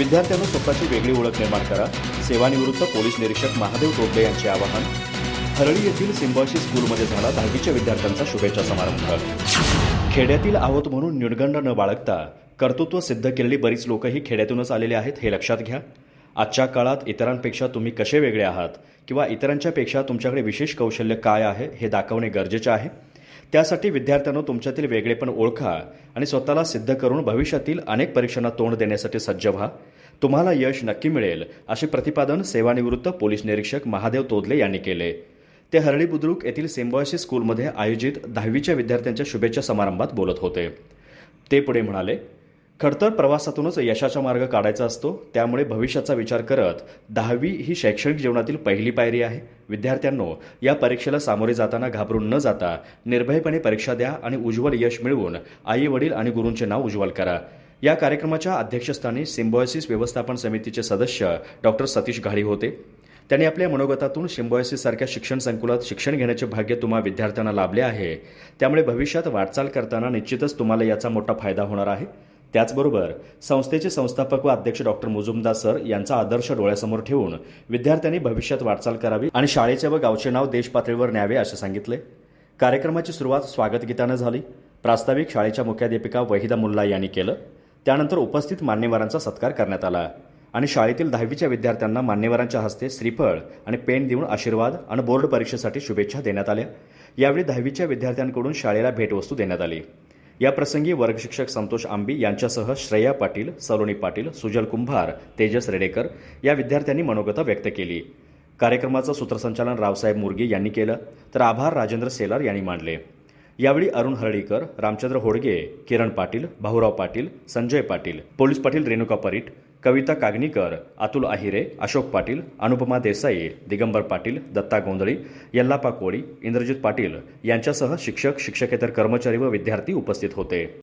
विद्यार्थ्यांना स्वतःची वेगळी ओळख निर्माण करा. सेवानिवृत्त पोलीस निरीक्षक महादेव टोपडे यांचे आवाहन. हरळी येथील सिम्बॉयसिस स्कूलमध्ये झाला दहावीच्या विद्यार्थ्यांचा शुभेच्छा समारंभ. खेड्यातील आहोत म्हणून निर्गंड न बाळगता कर्तृत्व सिद्ध केलेली बरीच लोकही खेड्यातूनच आलेले आहेत हे लक्षात घ्या. आजच्या काळात इतरांपेक्षा तुम्ही कसे वेगळे आहात किंवा इतरांच्यापेक्षा तुमच्याकडे विशेष कौशल्य काय आहे हे दाखवणे गरजेचे आहे. त्यासाठी विद्यार्थ्यांना तुमच्यातील वेगळेपण ओळखा आणि स्वतःला सिद्ध करून भविष्यातील अनेक परीक्षांना तोंड देण्यासाठी सज्ज व्हा. तुम्हाला यश नक्की मिळेल असे प्रतिपादन सेवानिवृत्त पोलीस निरीक्षक महादेव तोदले यांनी केले. ते हरळी बुद्रुक येथील सिम्बॉयसिस स्कूलमध्ये आयोजित दहावीच्या विद्यार्थ्यांच्या शुभेच्छा समारंभात बोलत होते. ते पुढे म्हणाले खडतर प्रवासातूनच यशाचा मार्ग काढायचा असतो त्यामुळे भविष्याचा विचार करत दहावी ही शैक्षणिक जीवनातील पहिली पायरी आहे. विद्यार्थ्यांनो या परीक्षेला सामोरे जाताना घाबरून न जाता निर्भयपणे परीक्षा द्या आणि उज्ज्वल यश मिळवून आई वडील आणि गुरूंचे नाव उज्ज्वल करा. या कार्यक्रमाच्या अध्यक्षस्थानी सिम्बॉयसिस व्यवस्थापन समितीचे सदस्य डॉक्टर सतीश घाडी होते. त्यांनी आपल्या मनोगतातून सिम्बॉयसिस सारख्या शिक्षण संकुलात शिक्षण घेण्याचे भाग्य तुम्हा विद्यार्थ्यांना लाभले आहे. त्यामुळे भविष्यात वाटचाल करताना निश्चितच तुम्हाला याचा मोठा फायदा होणार आहे. त्याचबरोबर संस्थेचे संस्थापक व अध्यक्ष डॉक्टर मुजुमदार सर यांचा आदर्श डोळ्यासमोर ठेवून विद्यार्थ्यांनी भविष्यात वाटचाल करावी आणि शाळेचे व गावचे नाव देशपातळीवर न्यावे असे सांगितले. कार्यक्रमाची सुरुवात स्वागतगीतानं झाली. प्रास्ताविक शाळेच्या मुख्याध्यापिका वहिदा मुल्ला यांनी केलं. त्यानंतर उपस्थित मान्यवरांचा सत्कार करण्यात आला आणि शाळेतील दहावीच्या विद्यार्थ्यांना मान्यवरांच्या हस्ते श्रीफळ आणि पेन देऊन आशीर्वाद आणि बोर्ड परीक्षेसाठी शुभेच्छा देण्यात आल्या. यावेळी दहावीच्या विद्यार्थ्यांकडून शाळेला भेटवस्तू देण्यात आली. या प्रसंगी वर्गशिक्षक संतोष आंबी यांच्यासह श्रेया पाटील सलोनी पाटील सुजल कुंभार तेजस रेडेकर या विद्यार्थ्यांनी मनोगता व्यक्त केली. कार्यक्रमाचं सूत्रसंचालन रावसाहेब मुर्गे यांनी केलं. तर आभार राजेंद्र सेलार यांनी मांडले. यावेळी अरुण हरळीकर रामचंद्र होडगे किरण पाटील भाऊराव पाटील संजय पाटील पोलीस पाटील रेणुका परीट कविता कागनीकर अतुल आहिरे अशोक पाटील अनुपमा देसाई दिगंबर पाटील दत्ता गोंधळी यल्लापा कोळी इंद्रजित पाटील यांच्यासह शिक्षक शिक्षकेतर कर्मचारी व विद्यार्थी उपस्थित होते.